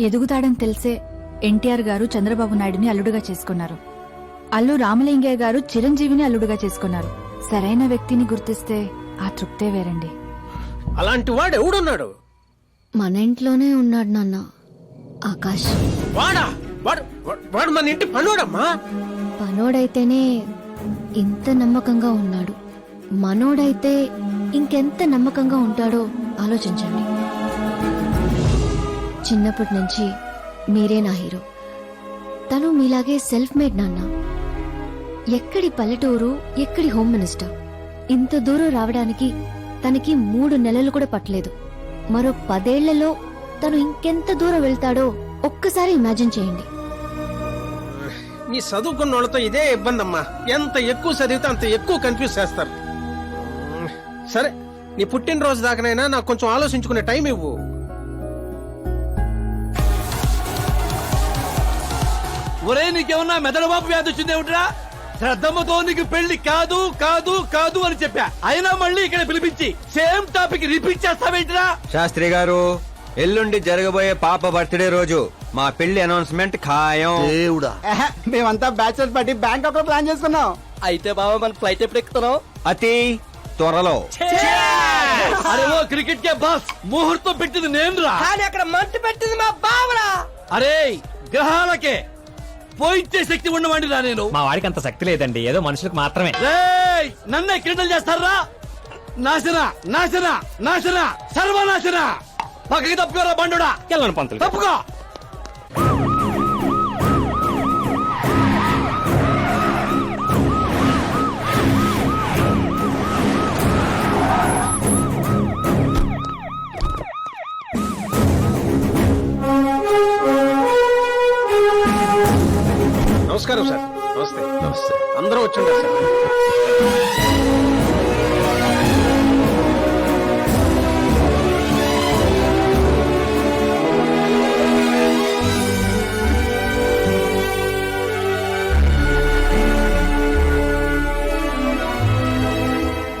ఎదుగుతాడని తెలిసే ఎన్టీఆర్ గారు చంద్రబాబు నాయుడుని అల్లుడుగా చేసుకున్నారు. అల్లు రామలింగయ్య గారు చిరంజీవిని అల్లుడుగా చేసుకున్నారు. సరైన వ్యక్తిని గుర్తిస్తే ఆ తృప్తే వేరండి. అలాంటి వాడు ఎవడున్నాడు? మన ఇంట్లోనే ఉన్నాడు నాన్న ఆకాష్. వాడా? వాడు వా- వాడు మన ఇంటి పనుడమ్మా పనోడైతేనే ఇంత నమ్మకంగా ఉన్నాడు. మనోడైతే ఇంకెంత నమ్మకంగా ఉంటాడో ఆలోచించండి. చిన్నప్పటి నుంచి మీరే నా హీరో. తను మీలాగే సెల్ఫ్ మేడ్ నాన్న. ఎక్కడి పల్లెటూరు ఎక్కడి హోమ్ మినిస్టర్ ఇంత దూరం రావడానికి తనకి మూడు నెలలు కూడా పట్టలేదు. మరో పదేళ్ళలో తను ఇంకెంత దూరం వెళ్తాడో ఒక్కసారి ఇమాజిన్ చేయండి. మీ చదువుకున్న వాళ్ళతో ఇదే ఇబ్బంది అమ్మా ఎంత ఎక్కువ చదివితే అంత ఎక్కువ కన్ఫ్యూజ్ చేస్తారు. సరే నీ పుట్టినరోజు దాకానైనా నాకు కొంచెం ఆలోచించుకునే టైం ఇవ్వు. ఒరే నీకేమన్నా మెదడువాపు వ్యాధి వచ్చిందేమిట్రా శ్రద్ధమ్మతో నీకు పెళ్ళి కాదు కాదు కాదు అని చెప్పా. అయినా మళ్ళీ ఇక్కడ పిలిపించి సేమ్ టాపిక్ రిపీట్ చేస్తావేంట్రా శాస్త్రి గారు ఎల్లుండి జరగబోయే పాప బర్త్డే రోజు మా పెళ్ళి అనౌన్స్మెంట్ ఖాయం. దేవుడా. మేమంతా బ్యాచులర్ పార్టీ బ్యాంకాక్లో ప్లాన్ చేసుకున్నాం. అయితే బాబా మన ఫ్లైట్ ఎప్పుడు ఎక్కుతున్నావు? అతి త్వరలో. అరే ఓ క్రికెట్ కే బాస్ ముహూర్తం పెట్టింది నేను రా కానీ అక్కడ మంచి పెట్టింది మా బావరా. అరే గ్రహాలకే పోయించే శక్తి ఉన్నవాడిని రా నేను. మా వాడికి అంత శక్తి లేదండి ఏదో మనుషులకు మాత్రమే. రేయ్ నన్నే క్రీడలు చేస్తారా? నాశన నాశన నాశన సర్వనాశన. పక్కకి తప్పుకోరా బండుడా. వెళ్ళను పంతులు తప్పుకో. నమస్కారం సార్. నమస్తే. నమస్తే. అందరూ వచ్చిండ్రు సార్.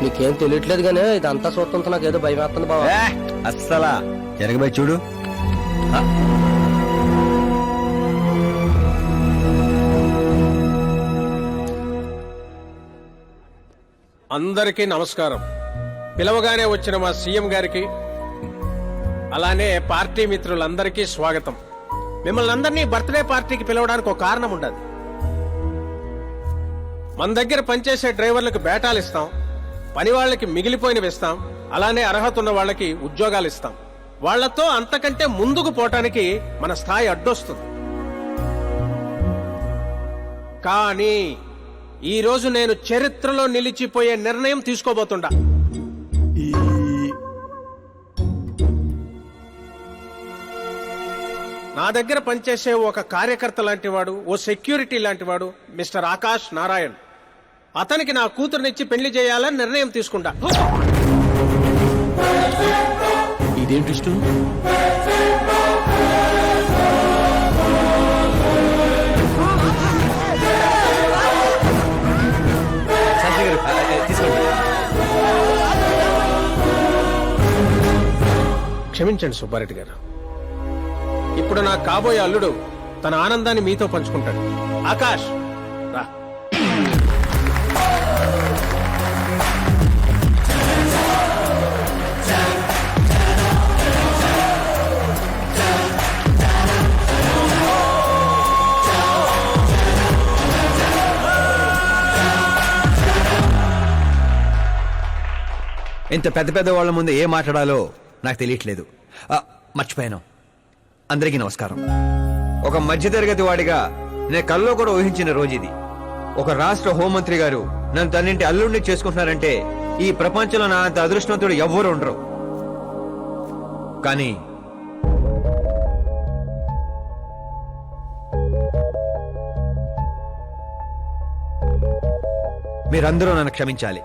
నీకేం తెలియట్లేదు కానీ ఇదంతా చూస్తుంటే నాకు ఏదో భయం వేస్తుంది ఏ, అస్సలా. జరగబోయే చూడు. అందరికీ నమస్కారం. పిలవగానే వచ్చిన మా సీఎం గారికి అలానే పార్టీ మిత్రులందరికీ స్వాగతం. మిమ్మల్ని అందరినీ బర్త్డే పార్టీకి పిలవడానికి ఒక కారణం ఉండదు. మన దగ్గర పనిచేసే డ్రైవర్లకు బేటాలు ఇస్తాం పని వాళ్ళకి మిగిలిపోయినవి ఇస్తాం అలానే అర్హత ఉన్న వాళ్ళకి ఉద్యోగాలు ఇస్తాం. వాళ్ళతో అంతకంటే ముందుకు పోవటానికి మన స్థాయి అడ్డొస్తుంది. కానీ ఈ రోజు నేను చరిత్రలో నిలిచిపోయే నిర్ణయం తీసుకోబోతుండా. నా దగ్గర పనిచేసే ఒక కార్యకర్త లాంటి వాడు ఓ సెక్యూరిటీ లాంటి వాడు మిస్టర్ ఆకాష్ నారాయణ్. అతనికి నా కూతురునిచ్చి పెళ్ళి చేయాలని నిర్ణయం తీసుకుంటా. ఇదేంటి క్షమించండి సుబ్బారెడ్డి గారు. ఇప్పుడు నా కాబోయే అల్లుడు తన ఆనందాన్ని మీతో పంచుకుంటాడు. ఆకాష్ రా. ఇంత పెద్ద పెద్ద వాళ్ళ ముందు ఏం మాట్లాడాలో నాకు తెలియట్లేదు. ఆ, మర్చిపోయాను. అందరికీ నమస్కారం. ఒక మధ్యతరగతి వాడిగా నేను కల్లో కూడా ఊహించిన రోజు ఇది ఒక రాష్ట్ర హోంమంత్రి గారు నన్ను తన్నింటి అల్లుడిని చేసుకుంటున్నారంటే ఈ ప్రపంచంలో నా అంత అదృష్టవంతుడు ఎవ్వరు ఉండరు. కానీ మీరందరూ నన్ను క్షమించాలి.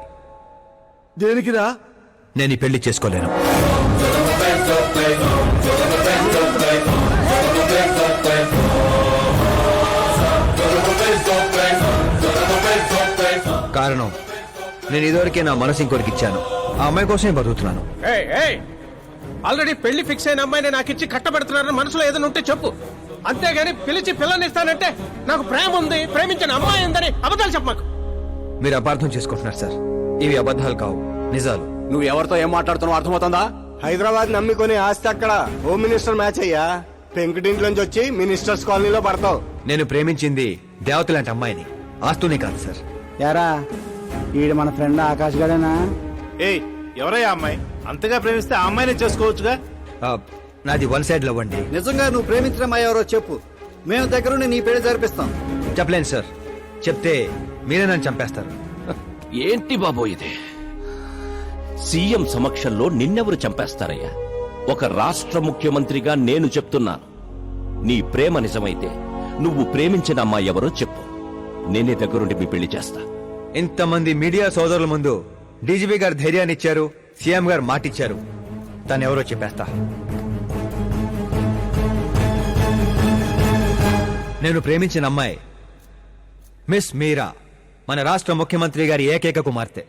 దేనికిరా? నేను ఈ పెళ్ళి చేసుకోలేను. కారణం నేను ఇదివరకే నా మనసు ఇంకోరికి ఇచ్చాను. ఆ అమ్మాయి కోసమే బతుకుతున్నాను! ఆల్రెడీ పెళ్ళి ఫిక్స్ అయిన అమ్మాయిని నాకు ఇచ్చి కట్టబెడుతున్నారని మనసులో ఏదైనా ఉంటే చెప్పు. అంతేగాని పిలిచి పిల్లనిస్తానంటే నాకు ప్రేమ ఉంది ప్రేమించిన అమ్మాయి ఉందని అబద్ధాలు చెప్ప మాకు. మీరు అపార్థం చేసుకుంటున్నారు సార్. ఇవి అబద్ధాలు కావు నిజాలు. నువ్వు ఎవరితో ఏం మాట్లాడుతున్నావు అర్థమవుతుందా? హైదరాబాద్ నమ్మికొని ఆస్తి అక్కడ. హోమ్ మినిస్టర్ మ్యాచ్ అయ్యా. పెంకుటింట్లోంచి వచ్చి మినిస్టర్స్ కాలనీలో పడతావు. నేను ప్రేమించింది దేవత లాంటి అమ్మాయిని. ఆస్తూనే కాదు సార్. యారా ఈడు మన ఫ్రెండ్ ఆకాష్ గడేనా? ఏయ్ ఎవరయ్యా అమ్మాయి? అంతగా ప్రేమిస్తే ఆ అమ్మాయినే చేసుకోవచ్చుగా? ఆ, నాది వన్ సైడ్ లవ్ అండి. నిజంగా నువ్వు ప్రేమించిన అమ్మాయి ఎవరో చెప్పు. మేము దగ్గరుండి నీ పెళ్ళి జరిపిస్తాం. చెప్పలేను సార్. చెప్తే మీరే నన్ను చంపేస్తారు. ఏంటి బాబో ఇది? సీఎం సమక్షంలో నిన్నెవరు చంపేస్తారయ్యా? ఒక రాష్ట్ర ముఖ్యమంత్రిగా నేను చెప్తున్నాను నీ ప్రేమ నిజమైతే నువ్వు ప్రేమించిన అమ్మాయి ఎవరో చెప్పు. నేనే దగ్గరుండి మీ పెళ్ళి చేస్తా. ఇంతమంది మీడియా సోదరుల ముందు డీజీపీ గారు ధైర్యాన్ని ఇచ్చారు సీఎం గారు మాటిచ్చారు. తను ఎవరో చెప్పేస్తా. నేను ప్రేమించిన అమ్మాయి మిస్ మీరా మన రాష్ట్ర ముఖ్యమంత్రి గారి ఏకైక కుమార్తె.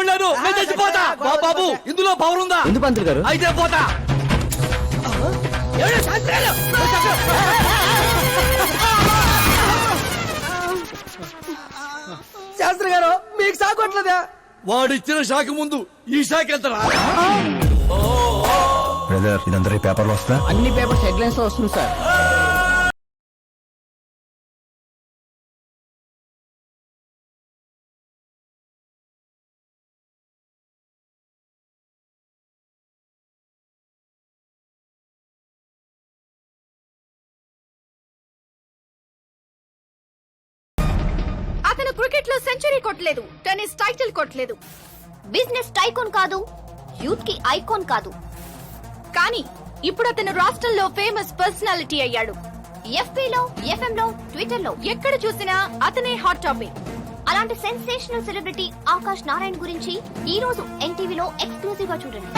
పాప నేను చచ్చిపోతా బా బాబు ఇందులో పవర్ ఉందా ఎందుకు పంతులు గారు? అయితే పోతా. శాస్త్రి గారు మీకు సాగొట్లేదా వాడిచ్చిన షాక్ ముందు ఈ షాక్ ఎంతరా బ్రదర్ ఇదందరూ పేపర్లో వస్తా అన్ని పేపర్స్ హెడ్లైన్స్లో వస్తుంది సార్. అతను క్రికెట్లో సెంచరీ కొట్టలేదు టెన్నిస్ టైటిల్ కొట్టలేదు. బిజినెస్ టైకోన్ కాదు యూత్కి ఐకాన్ కాదు. కానీ ఇప్పుడు అతను రాష్ట్రంలో ఫేమస్ పర్సనాలిటీ అయ్యాడు. ఎఫ్పిలో ఎఫ్ఎంలో ఎఫ్ఎం లో ట్విట్టర్లో ఎక్కడ చూసినా అతనే హాట్ టాపిక్. అలాంటి సెన్సేషనల్ సెలబ్రిటీ ఆకాష్ నారాయణ గురించి ఈ రోజు ఎన్టీవీలో ఎక్స్క్లూజివ్గా చూడండి.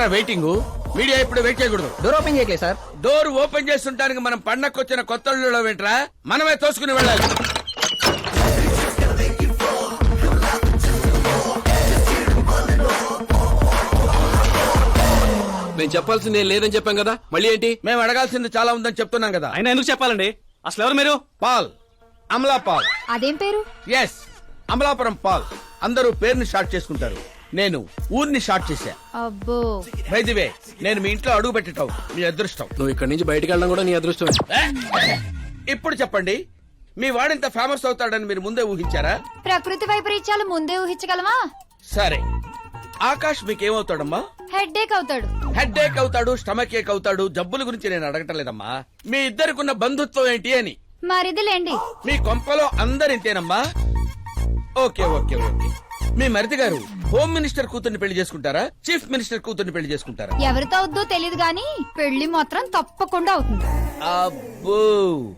ఏంట్రా వెయిటింగ్ మీడియా ఇప్పుడు వెయిట్ చేయకూడదు. డోర్ ఓపెన్ చేయట్లేదు సార్ డోర్ ఓపెన్ చేస్తుంటానికి మనం పండక్కొచ్చిన కొత్త ఏంట్రా మనమే తోసుకుని వెళ్ళాలి. మేము చెప్పాల్సింది ఏం లేదని చెప్పాం కదా? మళ్ళీ ఏంటి? మేము అడగాల్సింది చాలా ఉందని చెప్తున్నాం కదా. అయినా ఎందుకు చెప్పాలండి? అసలు ఎవరు మీరు? పాల్. అమలా పాల్. అదేం పేరు? Yes Amalapuram Paul. అందరూ పేరుని షార్ట్ చేసుకుంటారు. నేను ఊరిని షార్ట్ చేశా. అబ్బో. వే నేను మీ ఇంట్లో అడుగు పెట్టటం మీ అదృష్టం. నువ్వు ఇక్కడి నుంచి బయటకు వెళ్ళడం కూడా నీ అదృష్టమే. ఇప్పుడు చెప్పండి మీ వాడింత ఫేమస్ అవుతాడని మీరు ముందే ఊహించారా? ప్రకృతి వైపరీత్యాలు ముందే ఊహించగలమా? సరే. ఆకాష్ మీకేమవుతాడమ్మా? హెడ్ ఏక్ అవుతాడు. హెడ్ ఏక్ అవుతాడు స్టమక్ ఏక్ అవుతాడు జబ్బుల గురించి నేను అడగటం లేదమ్మా మీ ఇద్దరికున్న బంధుత్వం ఏంటి అని. మరిదిలేండి. మీ కొంపలో అందరింతేనమ్మా. Okay okay okay. మీ మరిది గారు హోమ్ మినిస్టర్ కూతుర్ని పెళ్ళి చేసుకుంటారా? చీఫ్ మినిస్టర్ కూతుర్ని పెళ్ళి చేసుకుంటారా? ఎవరితో అవుద్దో తెలియదు గాని పెళ్ళి మాత్రం తప్పకుండా అవుతుంది. అబ్బో!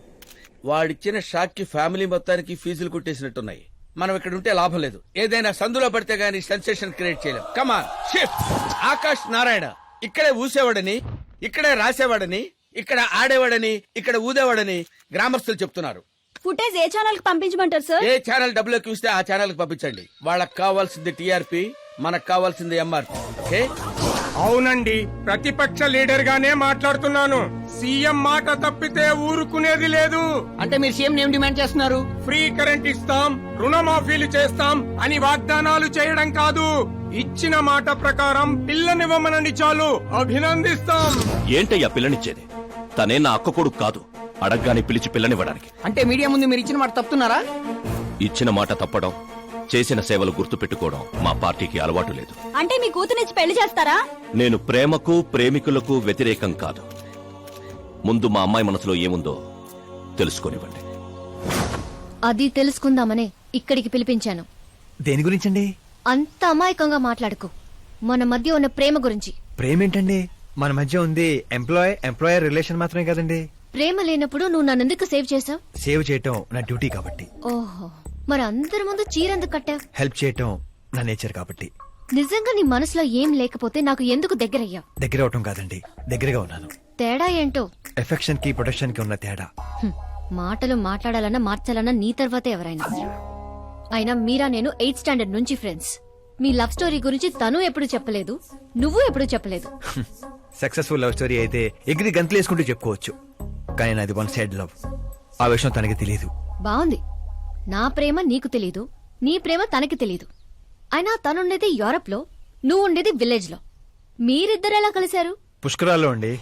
వాడిచ్చిన షాక్కి ఫ్యామిలీ మొత్తానికి ఫీజులు కుట్టేసినట్టున్నాయి. మనం ఇక్కడ ఉంటే లాభం లేదు. ఏదైనా సందులో పడితే గానీ సెన్సేషన్ క్రియేట్ చేయలేం. Come on shift Akash Narayana. ఇక్కడే ఊసేవాడని ఇక్కడే రాసేవాడని ఇక్కడ ఆడేవాడని ఇక్కడ ఊదేవాడని గ్రామస్తులు చెప్తున్నారు. ఫుటేజ్ ఏ ఛానల్కి పంపించమంటారు సార్ ఏ ఛానల్ డబ్బులు ఎక్కువ ఇస్తే ఆ ఛానల్కి పంపించండి. వాళ్ళకి కావాల్సింది టీఆర్పీ మనకు కావాల్సింది ఎంఆర్పీ ఓకే? అవునండి. ప్రతిపక్ష లీడర్ గానే మాట్లాడుతున్నాను. సీఎం మాట తప్పితే ఊరుకునేది లేదు. అంటే మీరు సీఎం ఏం డిమాండ్ చేస్తున్నారు? ఫ్రీ కరెంట్ ఇస్తాం రుణమాఫీలు చేస్తాం అని వాగ్దానాలు చేయడం కాదు. ఇచ్చిన మాట ప్రకారం పిల్లనివ్వమనని చాలు. అభినందిస్తాం. ఏంటయ్యా పిల్లనిచ్చేది? తనే నా అక్క కొడుకు కాదు. అడగ్గానే పిలిచి పిల్లనివ్వడానికి. అంటే మీడియా ముందు మీరు ఇచ్చిన మాట తప్పుతున్నారా? ఇచ్చిన మాట తప్పడం చేసిన సేవలు గుర్తుపెట్టుకోవడం మా పార్టీకి అలవాటు లేదు. అంటే మీ కూతునిచ్చి పెళ్ళి చేస్తారా? నేను ప్రేమకు ప్రేమికులకు వ్యతిరేకం కాదు. ముందు మా అమ్మాయి మనసులో ఏముందో తెలుసుకొనివ్వండి. అది తెలుసుకుందామనే ఇక్కడికి పిలిపించాను. దేని గురించండి? అంత అమాయకంగా మాట్లాడుకో. మన మధ్య ఉన్న ప్రేమ గురించి. ప్రేమేంటండి? మన మధ్య ఉంది ఎంప్లాయ్ ఎంప్లాయర్ రిలేషన్ మాత్రమే కదండి. ప్రేమ లేనప్పుడు నువ్వు నన్నెందుకు సేవ్ చేసావు సేవ్ చేయటం నా డ్యూటీ కాబట్టి. ఓహో మరి అందరి ముందు చీరెందుకు కట్టావు? హెల్ప్ చేయటం నా నేచర్ కాబట్టి. నిజంగా నీ మనసులో ఏం లేకపోతే నాకు ఎందుకు దగ్గరయ్యావు? దగ్గర అవటం కాదండి దగ్గరగా ఉన్నాను. తేడా ఏంటో? ఎఫెక్షన్కి ప్రొటెక్షన్కి ఉన్న తేడా. హ్మ్. మాటలు మాట్లాడాలన్నా మార్చాలన్నా నీ తర్వాతే ఎవరైనా. అయినా మీరా నేను ఎయిత్ స్టాండర్డ్ నుంచి ఫ్రెండ్స్. మీ లవ్ స్టోరీ గురించి తను ఎప్పుడు చెప్పలేదు నువ్వు ఎప్పుడు చెప్పలేదు. సక్సెస్ఫుల్ లవ్ స్టోరీ అయితే ఎగిరి గంతులు వేసుకుంటూ చెప్పుకోవచ్చు. కానీ నాది వన్ సైడ్ లవ్ ఆ విషయం తనకి తెలియదు బాగుంది నా ప్రేమ నీకు తెలీదు. నీ ప్రేమ తనకి తెలీదు. అయినా తనుండేది యూరప్లో నువ్వు ఉండేది విలేజ్లో. మీరిద్దరు ఎలా కలిశారు? పుష్కరాల్లో అండి.